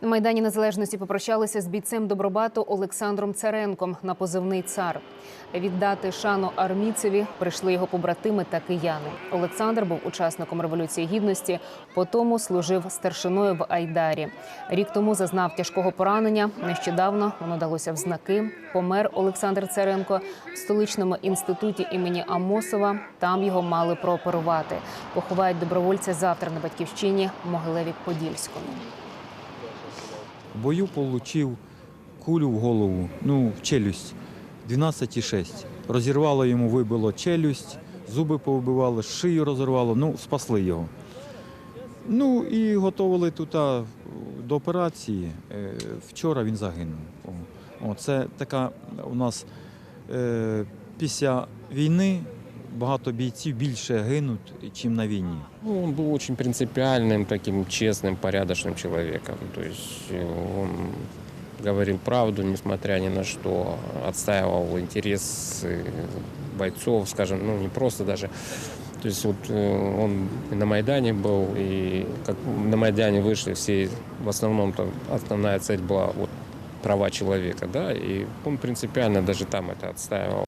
На Майдані Незалежності попрощалися з бійцем Добробату Олександром Царенком на позивний цар. Віддати шану армійцеві прийшли його побратими та кияни. Олександр був учасником революції гідності, потому служив старшиною в Айдарі. Рік тому зазнав тяжкого поранення. Нещодавно воно далося в знаки. Помер Олександр Царенко в столичному інституті імені Амосова. Там його мали прооперувати. Поховають добровольця завтра на батьківщині в Могилеві Подільському. В бою получив кулю в голову, ну, в челюсть 12,6. Розірвало йому, вибило челюсть, зуби повибивало, шию розірвало, ну, спасли його. Ну і готували тут до операції. Е, Вчора він загинув. О, це така у нас е, після війни багато бійців більше гинуть, ніж на війні. Ну, он был очень принципиальным, таким честным, порядочным человеком. То есть э, он говорил правду, несмотря ни на что, отстаивал интересы бойцов, скажем, ну не просто даже. То есть вот э, он и на Майдане был, и как на Майдане вышли все, в основном там основная цель была вот права человека, да, и он принципиально даже там это отстаивал.